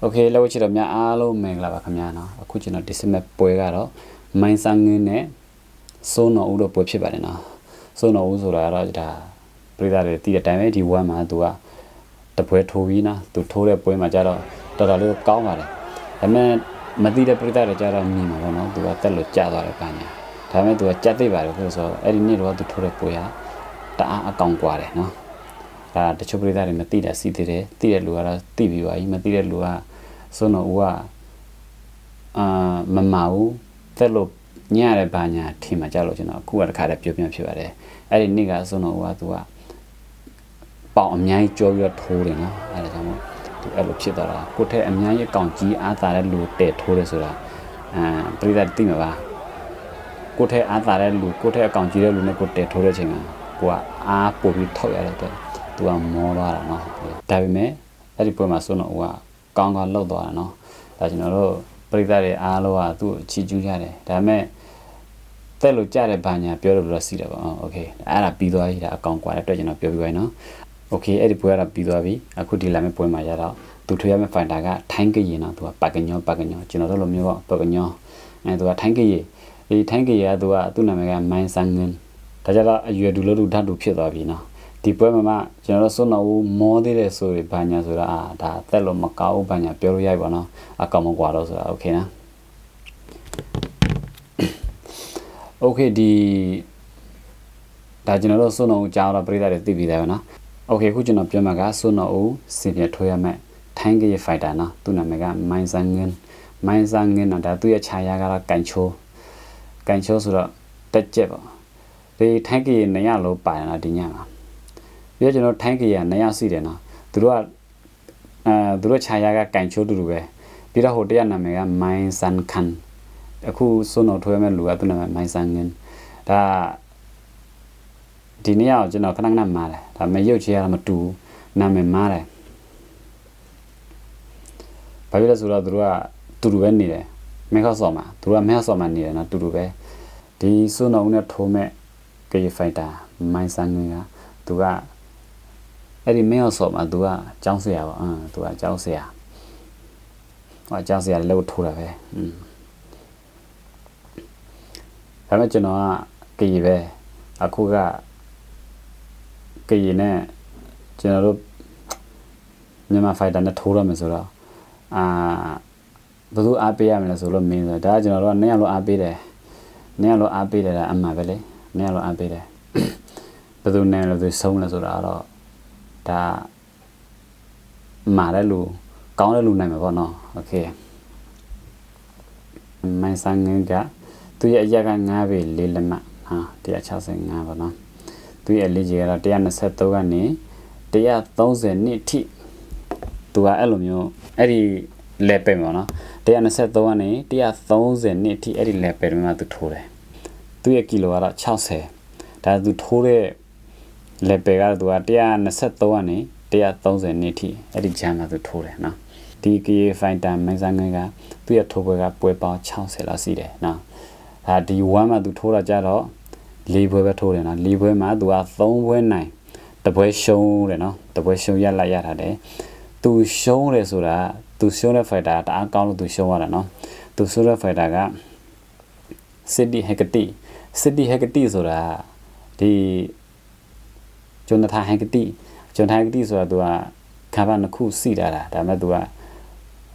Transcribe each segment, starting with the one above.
โอเคလောက်ချစ်တော့များအားလုံးမင်္ဂလာပါခင်ဗျာနော်အခုကျွန်တော်ဒီစမက်ပွဲကတော့မိုင်းဆန်းငင်းနဲ့စိုးနော်ဦးတို့ပွဲဖြစ်ပါတယ်နော်စိုးနော်ဦးဆိုတာကတော့ဒါပြည်သားတွေတည်တဲ့အတိုင်းပဲဒီဝမ်မှာသူကတပွဲထိုးပြီးနော်သူထိုးတဲ့ပွဲမှာကျတော့တော်တော်လေးကောင်းပါတယ်ဒါပေမဲ့မသိတဲ့ပြည်သားတွေကျတော့မြင်မှာပေါ့နော်သူကတက်လို့ကြာသွားတယ်ပါညာဒါပေမဲ့သူကကြက်သိပ်ပါတယ်လို့ဆိုတော့အဲ့ဒီနေ့တော့သူထိုးတဲ့ပွဲကတအားအကောင်กว่าတယ်နော် ဒါတချို့ပြည်သားတွေမသိတာစီသေးတယ်သိတဲ့လူကတော့သိပြီးပါပြီမသိတဲ့လူက ဆိုတော့ဦးကအာမမဘူးတက်လို့ညရတဲ့ဘာညာထင်မှကြလို့ကျွန်တော်အခုကတခါတည်းပြောပြဖြစ်ပါတယ်အဲ့ဒီနေ့ကဆိုတော့ဦးကသူကပေါင်အများကြီးကြောပြီးတော့ထိုးတယ်နော်အဲ့ဒါကြောင့်မို့သူအဲ့လိုဖြစ်သွားတာကိုထက်အများကြီးကောင်ကြီးအားသာတဲ့လူတဲ့ထိုးတယ်ဆိုတာအဲပြိဿတိမှာပါကိုထက်အားသာတဲ့လူကိုထက်အကောင်ကြီးတဲ့လူနဲ့ကိုတဲ့ထိုးတဲ့ချိန်မှာကိုကအားပို့ပြီးထောက်ရတဲ့အတွက်သူကမောသွားတာနော်ဒါပေမဲ့အဲ့ဒီပွဲမှာဆိုတော့ဦးက ကောင်းကောင်းလောက်သွားတာเนาะဒါကျွန်တော်တို့ပရိသတ်တွေအားလုံးကသူ့ကိုချီးကျူးကြတယ်ဒါပေမဲ့တဲ့လို့ကြတဲ့ဘာညာပြောလို့တော့စီးတယ်ပေါ့โอเคအဲ့ဒါပြီးသွားပြီဒါအကောင်ကွာတဲ့အတွက်ကျွန်တော်ပြောပြပါမယ်เนาะโอเคအဲ့ဒီပွဲကတော့ပြီးသွားပြီအခုဒီလာမယ့်ပွဲမှာရတော့သူထွေးရမယ့်ဖိုင်တာကထိုင်းကရင်တော့သူကပတ်ကညောပတ်ကညောကျွန်တော်တို့လိုမျိုးပေါ့ပတ်ကညောအဲသူကထိုင်းကရင်ဒီထိုင်းကရင်ကသူကသူ့နာမည်ကမိုင်းဆန်ငင်းဒါကြတော့အရွယ်တူလို့လူဓာတ်တူဖြစ်သွားပြီเนาะ ဒီပွဲမှာမှကျွန်တော်တို့စွန့်တော်ဦးမောသေးတယ်ဆိုပြီးဘာညာဆိုတာအာဒါတက်လို့မကောက်ဘူးဘာညာပြောလို့ရိုက်ပါเนาะအကောင်မကွာတော့ဆိုတာโอเคနော် โอเคဒီဒါကျွန်တော်တို့စွန့်တော်ဦးကြားတော့ပြည်သားတွေသိပြီးသားပဲเนาะโอเคအခုကျွန်တော်ပြောမှာကစွန့်တော်ဦးစင်ပြထွေးရမယ်ထိုင်းကရဖိုက်တာเนาะသူ့နာမည်ကမိုင်းဆန်ငင်းမိုင်းဆန်ငင်းတော့ဒါသူ့ရဲ့ခြာရကတော့ကန်ချိုးကန်ချိုးဆိုတော့တက်ကြက်ပေါ့ဒီထိုင်းကရနေရလို့ပါရတာဒီညမှာ ပြီးတော့ကျွန်တော်ထိုင်းကရနရစီတယ်နော်သူတို့ကအဲသူတို့ခြာရာကကင်ချိုးတူတူပဲပြီးတော့ဟိုတရနာမည်ကမိုင်းဆန်ခန်အခုစွန်းတော်ထွေးမဲ့လူကသူ့နာမည်မိုင်းဆန်ငင်းဒါဒီနေ့ကကျွန်တော်ခဏခဏမှားတယ်ဒါပေမဲ့ရုပ်ချေရတာမတူနာမည်မှားတယ်ဘာဖြစ်လဲဆိုတော့သူတို့ကတူတူပဲနေတယ်မဲခောက်ဆော်မှာသူတို့ကမဲခောက်ဆော်မှာနေတယ်နော်တူတူပဲဒီစွန်းတော်ဦးနဲ့ထိုးမဲ့ကေဖိုင်တာမိုင်းဆန်ငင်းကသူက အဲ့ဒီမဲခောက်စော်မှာသူကကျောင်းဆရာပေါ့အင်းသူကကျောင်းဆရာဟောကျောင်းဆရာလည်းထိုးတာပဲอืมဒါပေမဲ့ကျွန်တော်ကကေပဲအခုကကရင်နဲ့ကျွန်တော်တို့မြန်မာဖိုက်တာနဲ့ထိုးရမယ်ဆိုတော့အာဘယ်သူအားပေးရမလဲဆိုလို့မင်းဆိုဒါကကျွန်တော်တို့ကနည်းအောင်လို့အားပေးတယ်နည်းအောင်လို့အားပေးတယ်ဒါအမှန်ပဲလေနည်းအောင်လို့အားပေးတယ်ဘယ်သူနဲ့လို့သူဆုံးလဲဆိုတာတော့ ဒါမာတဲ့လူကောင်းတဲ့လူနိုင်မှာပေါ့နော်โอเคမိုင်းဆိုင်ငင်းကသူရဲ့အရက်က9ပေလေးလက်မှတ်ဟာ165ပေါ့နော်သူရဲ့လေကြီးကတော့123ကနေ130နှစ်ထိသူကအဲ့လိုမျိုးအဲ့ဒီ level ပေါ့နော်123ကနေ130နှစ်ထိအဲ့ဒီ level မှာသူထိုးတယ်သူရဲ့ကီလိုကတော့60ဒါသူထိုးတဲ့ level ကတော့သူက123ကနေ130နှစ်ထိအဲ့ဒီဂျန်မှာသူထိုးတယ်နော်ဒီ KA fighter မင်းဆိုင်ငယ်ကသူ့ရဲ့ထိုးပွဲကပွဲပေါင်း60လောက်ရှိတယ်နော်ဒါဒီ1မှာသူထိုးတာကြတော့၄ပွဲပဲထိုးတယ်နော်၄ပွဲမှာသူက3ပွဲနိုင်တပွဲရှုံးတယ်နော်တပွဲရှုံးရလိုက်ရတာတယ်သူရှုံးတယ်ဆိုတာသူရှုံးတဲ့ fighter တအားကောင်းလို့သူရှုံးရတာနော်သူရှုံးတဲ့ fighter က City Hecate City Hecate ဆိုတာဒီ ဂျွန်နသာဟန်ကတိဂျွန်သာဟန်ကတိဆိုတာသူကခါပါနှစ်ခုစီတာတာဒါပေမဲ့သူက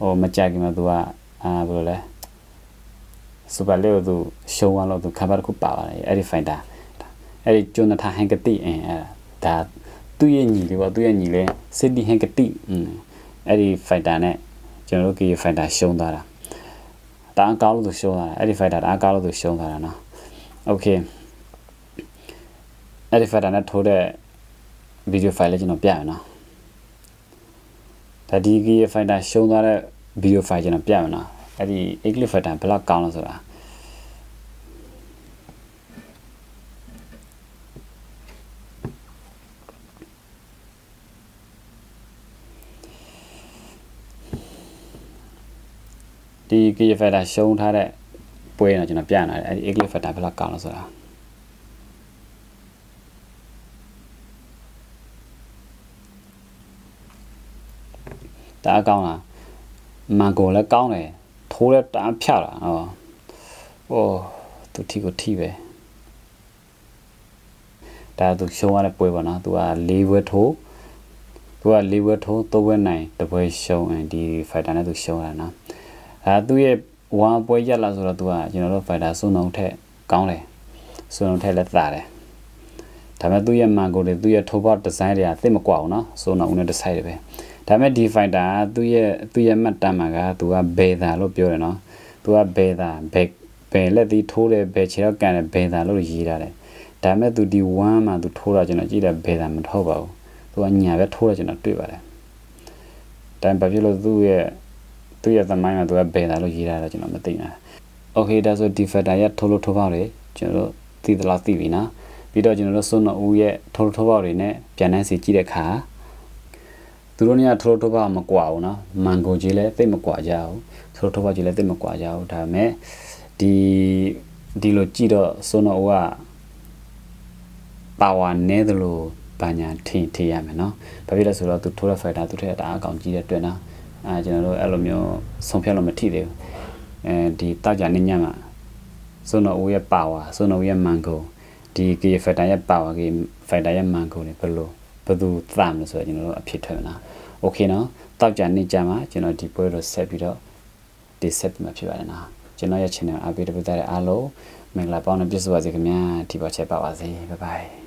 ဟိုမကြခင်မှာသူကအာဘယ်လိုလဲစူပါလေသူရှုံးသွားလို့သူခါပါတစ်ခုပါပါတယ်အဲ့ဒီဖိုင်တာအဲ့ဒီဂျွန်နသာဟန်ကတိအင်းအဲ့ဒါသူ့ရဲ့ညီလေးပေါ့သူ့ရဲ့ညီလေးစစ်တီဟန်ကတိอืมအဲ့ဒီဖိုင်တာနဲ့ကျွန်တော်တို့ကီဖိုင်တာရှုံးသွားတာတအားကောင်းလို့သူရှုံးသွားတာအဲ့ဒီဖိုင်တာတအားကောင်းလို့သူရှုံးသွားတာနော်โอเคအဲ့ဒီဖိုင်တာနဲ့ထိုးတဲ့ video file လေးကျွန်တော်ပြရနော်ဒါဒီကီဖိုင်တာရှုံးသွားတဲ့ video file ကျွန်တော်ပြရနော်အဲ့ဒီ Eclipse Fighter ဘယ်လောက်ကောင်းလဲဆိုတာဒီ key fighter ရှုံးထားတဲ့ပွဲတော့ကျွန်တော်ပြနေတာအဲ့ဒီ Eclipse Fighter ဘယ်လောက်ကောင်းလဲဆိုတာ ဒါအကောင်းလားမန်ကိုလည်းကောင်းတယ်ထိုးလည်းတအားဖြတ်တာဟောဟိုသူထီကိုထီပဲဒါသူရှုံးရတဲ့ပွဲပါနော်သူက၄ဘွဲထိုးသူက၄ဘွဲထိုး၃ဘွဲနိုင်တစ်ဘွဲရှုံးအဒီဖိုက်တာနဲ့သူရှုံးရတာနော်အဲသူရဲ့ဝမ်ပွဲရက်လာဆိုတော့သူကကျွန်တော်တို့ဖိုက်တာစုံအောင်ထက်ကောင်းတယ်စုံအောင်ထက်လည်းသာတယ်ဒါပေမဲ့သူ့ရဲ့မန်ကိုတွေသူ့ရဲ့ထိုးပေါက်ဒီဇိုင်းတွေကသိမကွာဘူးနော်စုံအောင်ဦးနဲ့ဒီဇိုင်းတွေပဲ ဒါပေမဲ့ဒီဖိုက်တာကသူ့ရဲ့သူ့ရဲ့မှတ်တမ်းမှာကသူကဘေသာလို့ပြောတယ်နော်သူကဘေသာဘက်ဘယ်လက်သီးထိုးတယ်ဘယ်ခြေတော့ကန်တယ်ဘေသာလို့ရေးထားတယ်ဒါပေမဲ့သူဒီ1မှာသူထိုးတာကျွန်တော်ကြည့်တယ်ဘေသာမထိုးပါဘူးသူကညာပဲထိုးတယ်ကျွန်တော်တွေ့ပါတယ်ဒါပေမဲ့ဘာဖြစ်လို့သူ့ရဲ့သူ့ရဲ့သမိုင်းမှာသူကဘေသာလို့ရေးထားတယ်ကျွန်တော်မသိဘူးโอเคဒါဆိုဒီဖက်တာရထိုးလို့ထိုးပေါက်တွေကျွန်တော်တို့သိသလားသိပြီနော်ပြီးတော့ကျွန်တော်တို့စွန်းတော်ဦးရဲ့ထိုးလို့ထိုးပေါက်တွေနဲ့ပြန်နှန်းစီကြည့်တဲ့အခါ သူတို့เนี่ยထိုးလို့ထိုးပေါက်မကွာဘူးနော်မန်ကိုကြီးလည်းသိမကွာကြဘူးထိုးလို့ထိုးပေါက်ကြီးလည်းသိမကွာကြဘူးဒါပေမဲ့ဒီဒီလိုကြည့်တော့စွန်းတော်ဦးကပါဝါနည်းသလိုဘာညာထင်ထင်ရမယ်နော်ဘာဖြစ်လဲဆိုတော့သူထိုးတဲ့ဖိုက်တာသူထက်တအားအကောင်ကြီးတဲ့အတွက်နော်အဲကျွန်တော်တို့အဲ့လိုမျိုးဆုံးဖြတ်လို့မထိသေးဘူးအဲဒီတောက်ကြနေညမှာစွန်းတော်ဦးရဲ့ပါဝါစွန်းတော်ဦးရဲ့မန်ကိုဒီကီဖက်တာရဲ့ပါဝါကီဖက်တာရဲ့မန်ကိုနေဘယ်လို ဘယ်သူသမ်းလို့ဆိုတော့ကျွန်တော်တို့အဖြစ်ထွက်မှာโอเคနော်တောက်ကြနေကြမှာကျွန်တော်ဒီပွဲတော့ဆက်ပြီးတော့ဒီဆက်မှာဖြစ်ပါတယ်နော်ကျွန်တော်ရဲ့ channel အပိတပဒတဲ့အားလုံးမင်္ဂလာပေါင်းနဲ့ပြည့်စုံပါစေခင်ဗျာဒီပေါ်ချက်ပါပါစေဘိုင်ဘိုင်